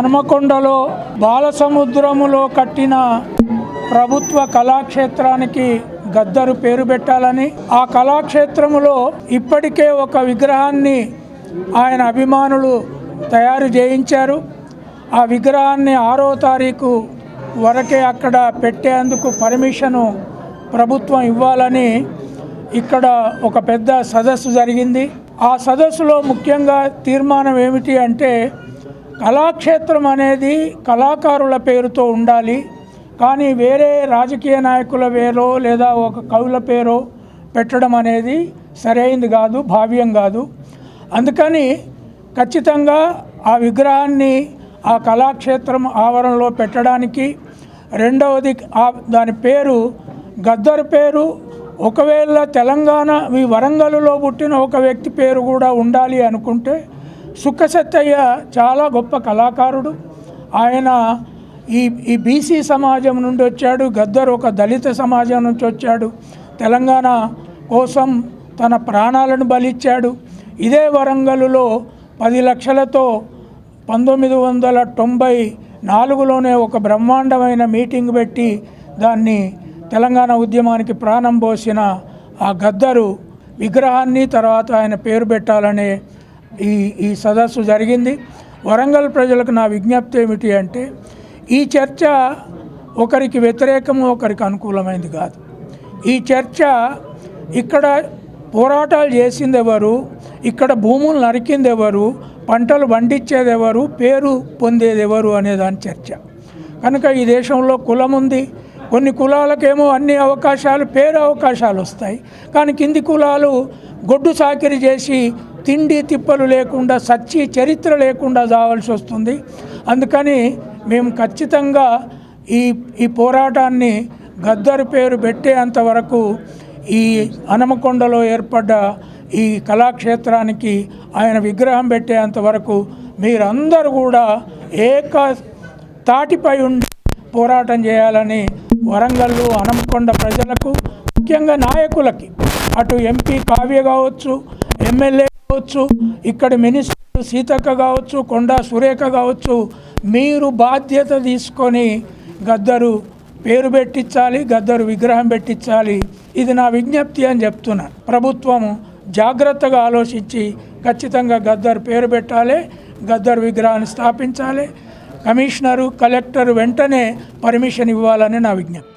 హనుమకొండలో బాలసముద్రములో కట్టిన ప్రభుత్వ కళాక్షేత్రానికి గద్దరు పేరు పెట్టాలని ఆ కళాక్షేత్రములో ఇప్పటికే ఒక విగ్రహాన్ని ఆయన అభిమానులు తయారు చేయించారు. ఆ విగ్రహాన్ని ఆరో తారీఖు వరకే అక్కడ పెట్టేందుకు పర్మిషను ప్రభుత్వం ఇవ్వాలని ఇక్కడ ఒక పెద్ద సదస్సు జరిగింది. ఆ సదస్సులో ముఖ్యంగా తీర్మానం ఏమిటి అంటే కళాక్షేత్రం అనేది కళాకారుల పేరుతో ఉండాలి. కానీ వేరే రాజకీయ నాయకుల పేరో లేదా ఒక కవుల పేరో పెట్టడం అనేది సరైంది కాదు భావ్యం కాదు. అందుకని ఖచ్చితంగా ఆ విగ్రహాన్ని ఆ కళాక్షేత్రం ఆవరణలో పెట్టడానికి రెండవది ఆ దాని పేరు గద్దర్ పేరు. ఒకవేళ తెలంగాణ ఈ వరంగల్లో పుట్టిన ఒక వ్యక్తి పేరు కూడా ఉండాలి అనుకుంటే సుక్కసత్తయ్య చాలా గొప్ప కళాకారుడు. ఆయన ఈ ఈ బీసీ సమాజం నుండి వచ్చాడు. గద్దర్ ఒక దళిత సమాజం నుంచి వచ్చాడు. తెలంగాణ కోసం తన ప్రాణాలను బలిచ్చాడు. ఇదే వరంగల్లో పది లక్షలతో పంతొమ్మిది వందల తొంభై నాలుగులోనే ఒక బ్రహ్మాండమైన మీటింగ్ పెట్టి దాన్ని తెలంగాణ ఉద్యమానికి ప్రాణం పోసిన ఆ గద్దరు విగ్రహాన్ని తర్వాత ఆయన పేరు పెట్టాలనే ఈ ఈ సదస్సు జరిగింది. వరంగల్ ప్రజలకు నా విజ్ఞప్తి ఏమిటి అంటే ఈ చర్చ ఒకరికి వ్యతిరేకము ఒకరికి అనుకూలమైంది కాదు. ఈ చర్చ ఇక్కడ పోరాటాలు చేసింది ఎవరు ఇక్కడ భూములు నరికింది ఎవరు పంటలు పండించేది ఎవరు పేరు పొందేది ఎవరు అనే దాని చర్చ. కనుక ఈ దేశంలో కులం ఉంది. కొన్ని కులాలకేమో అన్ని అవకాశాలు పేరు అవకాశాలు వస్తాయి. కానీ కింది కులాలు గొడ్డు సాకిరి చేసి తిండి తిప్పలు లేకుండా సచ్చి చరిత్ర లేకుండా జావాల్సి వస్తుంది. అందుకని మేము ఖచ్చితంగా ఈ ఈ పోరాటాన్ని గద్దరు పేరు పెట్టేంత వరకు ఈ అనమకొండలో ఏర్పడ్డ ఈ కళాక్షేత్రానికి ఆయన విగ్రహం పెట్టేంత వరకు మీరందరూ కూడా ఏక తాటిపై ఉండి పోరాటం చేయాలని వరంగల్లు హనంకొండ ప్రజలకు ముఖ్యంగా నాయకులకి అటు ఎంపీ కావ్య కావచ్చు ఎమ్మెల్యే కావచ్చు ఇక్కడ మినిస్టర్ సీతక్క కావచ్చు కొండా సురేఖ కావచ్చు మీరు బాధ్యత తీసుకొని గద్దరు పేరు పెట్టించాలి గద్దరు విగ్రహం పెట్టించాలి. ఇది నా విజ్ఞప్తి అని చెప్తున్నాను ప్రభుత్వము జాగ్రత్తగా ఆలోచించి ఖచ్చితంగా గద్దరు పేరు పెట్టాలి గద్దరు విగ్రహాన్ని స్థాపించాలి కమిషనరు కలెక్టర్ వెంటనే పర్మిషన్ ఇవ్వాలని నా విజ్ఞప్తి.